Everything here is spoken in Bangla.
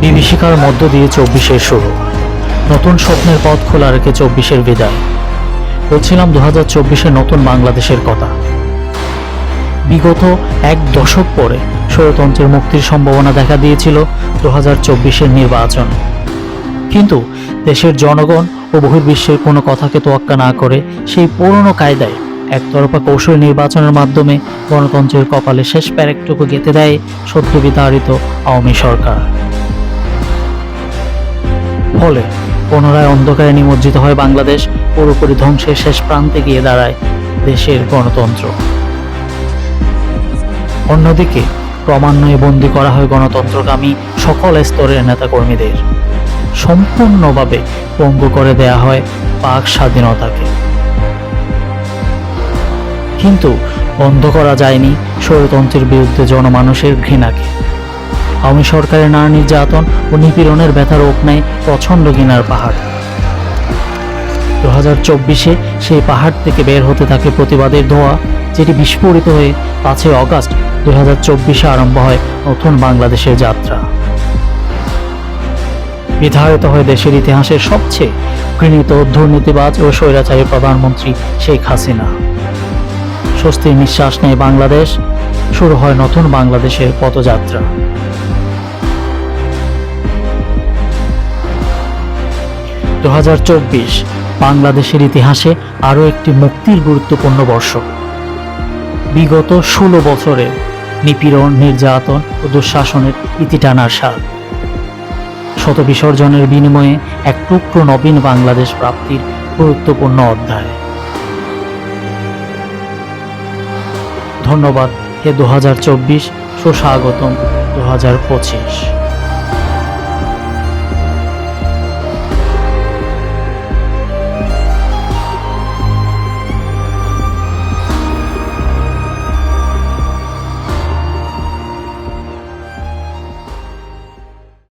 বিভীষিকার মধ্য দিয়ে চব্বিশের শুরু। নতুন স্বপ্নের পথ খোলা রেখে চব্বিশের বিদায়। বলছিলাম দু হাজার চব্বিশে নতুন বাংলাদেশের কথা। বিগত এক দশক পরে স্বৈরতন্ত্রের মুক্তির সম্ভাবনা দেখা দিয়েছিল দু হাজার চব্বিশের নির্বাচন। কিন্তু দেশের জনগণ ও বহির্বিশ্বের কোনো কথাকে তোয়াক্কা না করে সেই পুরনো কায়দায় একতরফা কৌশল নির্বাচনের মাধ্যমে গণতন্ত্রের কপালে শেষ প্যারেকটুকু গেঁথে দেয় সদ্য বিতাড়িত আওয়ামী সরকার। ফলে পুনরায় অন্ধকারে নিমজ্জিত হয় বাংলাদেশ, পুরোপুরি ধ্বংসের শেষ প্রান্তে গিয়ে দাঁড়ায় দেশের গণতন্ত্র। অন্যদিকে, ক্রমান্বয়ে বন্দী করা হয় গণতন্ত্রকামী সকল স্তরের নেতাকর্মীদের। সম্পূর্ণভাবে পঙ্গু করে দেয়া হয় পাক স্বাধীনতাকে। কিন্তু বন্ধ করা যায়নি স্বৈরতন্ত্রের বিরুদ্ধে জনমানুষের ঘৃণাকে। আওয়ামী সরকারের নানা নির্যাতন ও নিপীড়নের ব্যথা রোগ নেয় প্রচণ্ড ঘৃণার পাহাড়। দু হাজার চব্বিশে সেই পাহাড় থেকে বের হতে থাকে প্রতিবাদের ধোয়া, যেটি বিস্ফোরিত হয়ে পাঁচই অগাস্ট দু হাজার চব্বিশে আরম্ভ হয় নতুন বাংলাদেশের যাত্রা। বিধায়িত হয়ে দেশের ইতিহাসের সবচেয়ে ঘৃণিত, দুর্নীতিবাজ ও স্বৈরাচারী প্রধানমন্ত্রী শেখ হাসিনা। স্বস্তির নিঃশ্বাস নেয় বাংলাদেশ। শুরু হয় নতুন বাংলাদেশের পথযাত্রা। দু হাজার চব্বিশ, বাংলাদেশের ইতিহাসে আরও একটি মুক্তির গুরুত্বপূর্ণ বর্ষ। বিগত ষোলো বছরের নিপীড়ন, নির্যাতন ও দুঃশাসনের ইতি টানার স্বাদ। শত বিসর্জনের বিনিময়ে এক টুকরো নবীন বাংলাদেশ প্রাপ্তির গুরুত্বপূর্ণ অধ্যায়। ধন্যবাদ, হে দু হাজার চব্বিশ, সুস্বাগতম দু হাজার পঁচিশ।